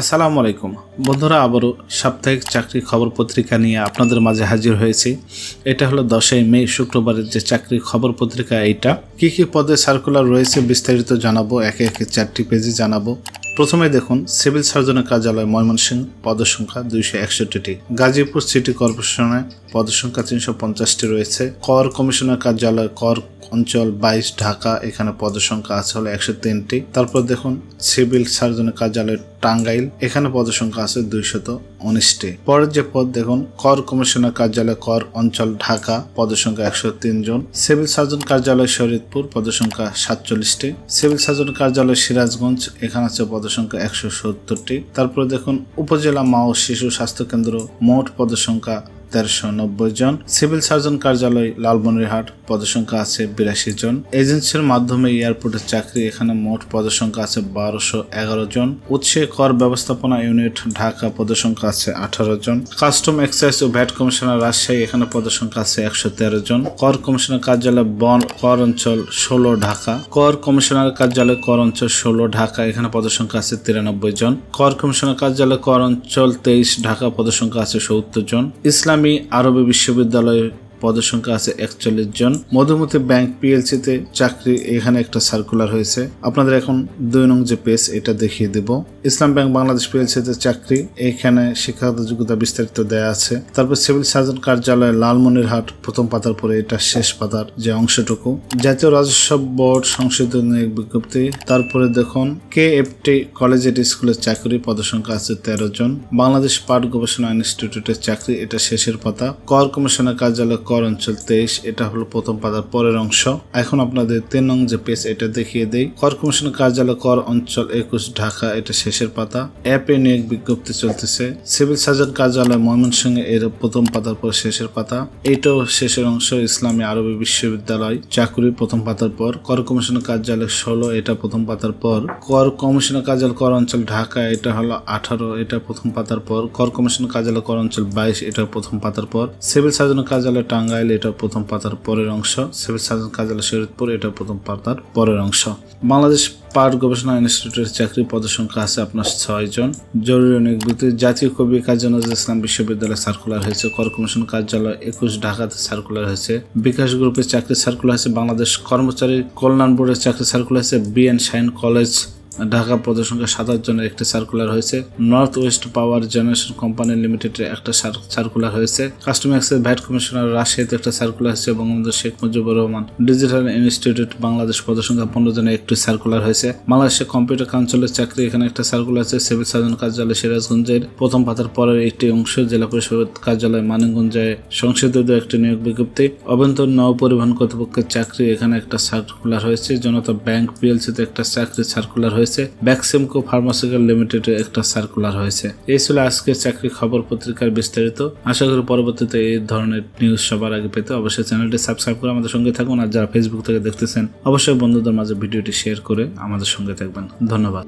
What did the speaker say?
আসসালামু আলাইকুম। বন্ধুরা, আবারও সাপ্তাহিক চাকরি খবর পত্রিকা নিয়ে আপনাদের মাঝে হাজির হয়েছি। এটা হলো দশই মে, শুক্রবারের যে চাকরি খবর পত্রিকা, এইটা। কি কি পদে সার্কুলার রয়েছে বিস্তারিত জানাব, একে একে চারটি পেজে জানাব। প্রথমে দেখুন, সিভিল সার্জনের কার্যালয় ময়মনসিংহ পদসংখ্যা দুইশো একষট্টিটি। গাজীপুর সিটি কর্পোরেশনে পদসংখ্যা তিনশো পঞ্চাশটি রয়েছে। কর কমিশনার কার্যালয়, কর অঞ্চল বাইশ, ঢাকা, এখানে পদসংখ্যা আছে হলো একশো তিনটি। তারপর দেখুন, সিভিল সার্জনের কার্যালয় টাঙ্গাইল, এখানে পদসংখ্যা আছে দুইশত উনিশটি। পরের যে পদ দেখুন, কর কমিশনার কার্যালয়, কর অঞ্চল, ঢাকা, পদসংখ্যা একশো তিন জন। সিভিল সার্জন কার্যালয় শরীদপুর পদসংখ্যা সাতচল্লিশটি। সিভিল সার্জন কার্যালয়, সিরাজগঞ্জ, এখানে আছে পদসংখ্যা একশো সত্তরটি। তারপরে দেখুন, উপজেলা মা ও শিশু স্বাস্থ্য কেন্দ্র, মোট পদসংখ্যা তেরোশো নব্বই জন। সিভিল সার্জন কার্যালয় লালমনিরহাট, পদসংখ্যা আছে বিরাশি জন। এজেন্সির মাধ্যমে এয়ারপোর্টের চাকরি, এখানে মোট পদসংখ্যা আছে বারোশো এগারো জন। উৎসে কর ব্যবস্থাপনা ইউনিট ঢাকা, পদসংখ্যা আছে আঠারো জন। কাস্টম এক্সাইজ ও ভ্যাট কমিশনার রাজশাহী, এখানে পদসংখ্যা আছে একশো তেরো জন। কর কমিশনার কার্যালয় বন, কর অঞ্চল ষোলো ঢাকা। কর কমিশনার কার্যালয় কর অঞ্চল ষোলো ঢাকা, এখানে পদসংখ্যা আছে তিরানব্বই জন। কর কমিশনার কার্যালয় কর অঞ্চল তেইশ ঢাকা, পদসংখ্যা আছে সত্তর জন। ইসলামী আরবি বিশ্ববিদ্যালয় পদসংখ্যা আছে একচল্লিশ জন। মধুমতি ব্যাংক পিএলসি তে চাকরি এখানে একটা সার্কুলার হয়েছে। আপনাদের এখন দুই নং যে পেজ এটা দেখিয়ে দেব। ইসলাম ব্যাংক বাংলাদেশ পিএলসি তে চাকরি, এখানে শিক্ষাগত যোগ্যতা বিস্তারিত দেয়া আছে। তারপর সিভিল সার্জন কার্যালয় লালমনিরহাট, প্রথম পাতার পরে এটা শেষ পাতার যে অংশটুকু। জাতীয় রাজস্ব বোর্ড সংশোধন বিজ্ঞপ্তি। তারপরে দেখুন কে এফটি কলেজের স্কুলের চাকরি, পদসংখ্যা আছে তেরো জন। বাংলাদেশ পাট গবেষণা ইনস্টিটিউটের চাকরি, এটা শেষের পাতা। কর কমিশনের কার্যালয় কর অঞ্চল তেইশ, এটা হলো প্রথম পাতার পরের অংশ। এখন আপনাদের তিন নং যে পেজ এটা দেখিয়ে দেই। কর কমিশনের কার্যালয় কর অঞ্চল একুশ, ঢাকা, এটা শেষের পাতা। অ্যাপে নিয়োগ বিজ্ঞপ্তি চলতেছে। সিভিল সার্জন কার্যালয় ময়মনসিংহে, এর প্রথম পাতার পর শেষের পাতা। এটাও শেষের অংশ, ইসলামী আরবি বিশ্ববিদ্যালয়। চাকুরি প্রথম পাতার পর। কর কমিশন কার্যালয় ষোলো, এটা প্রথম পাতার পর। কর কমিশন কার্যালয় কর অঞ্চল ঢাকা, এটা হলো আঠারো, এটা প্রথম পাতার পর। কর কমিশন কার্যালয় কর অঞ্চল বাইশ, এটা প্রথম পাতার পর। সিভিল সার্জন কার্যালয় টাঙ্গাইল, এটা প্রথম পাতার পরের অংশ। সিভিল সার্জন কার্যালয় শরীরপুর এটা প্রথম পাতার পরের অংশ। বাংলাদেশ পাট গবেষণা ইনস্টিটিউটের চাকরি পদসংখ্যা আছে আপনার ছয় জন। জরুরি নিয়োগ বিজ্ঞপ্তি জাতীয় কবি কাজী নজরুল ইসলাম বিশ্ববিদ্যালয়ে সার্কুলার হয়েছে। কর কমিশন কার্যালয় একুশ ঢাকাতে সার্কুলার হয়েছে। বিকাশ গ্রুপের চাকরি সার্কুলার হয়েছে। বাংলাদেশ কর্মচারী কল্যাণ বোর্ডের চাকরি সার্কুলার হয়েছে। বিএন শাইন কলেজ ঢাকা পদসংখ্যা সাতাশ জনের একটি সার্কুলার হয়েছে। North west power generation company লিমিটেডের একটা সার্কুলার হয়েছে। কাস্টম এক্সেস ভ্যাট কমিশনার রাজশাহীতে একটা সার্কুলার হয়েছে বঙ্গবন্ধু শেখ মুজিবুর রহমান ডিজিটাল ইনস্টিটিউট বাংলাদেশ পদসংখ্যা পনেরো জনের একটি সার্কুলার হয়েছে। বাংলাদেশের কম্পিউটার কাউন্সিলের চাকরি এখানে একটা সার্কুলার আছে। সিভিল সার্জন কার্যালয় সিরাজগঞ্জের প্রথম পাতার পরের একটি অংশ জেলা পরিষদ কার্যালয় মানিকগঞ্জে সংশোধিত একটি নিয়োগ বিজ্ঞপ্তি। অভ্যন্তর নৌ পরিবহন কর্তৃপক্ষের চাকরি এখানে একটা সার্কুলার হয়েছে। জনতা ব্যাংক পিএলসিতে একটা চাকরি সার্কুলার হয়েছে। ব্যাকসেমকো ফার্মাসিউটিক্যাল এর একটা সার্কুলার হয়েছে। এই ছিল আজকের চাকরি খবর পত্রিকার বিস্তারিত। আশা করি পরবর্তীতে এই ধরনের নিউজ সবার আগে পেতে অবশ্যই চ্যানেলটি সাবস্ক্রাইব করে আমাদের সঙ্গে থাকুন। আর যারা ফেসবুক থেকে দেখতেছেন, অবশ্যই বন্ধুদের মাঝে ভিডিওটি শেয়ার করে আমাদের সঙ্গে থাকবেন। ধন্যবাদ।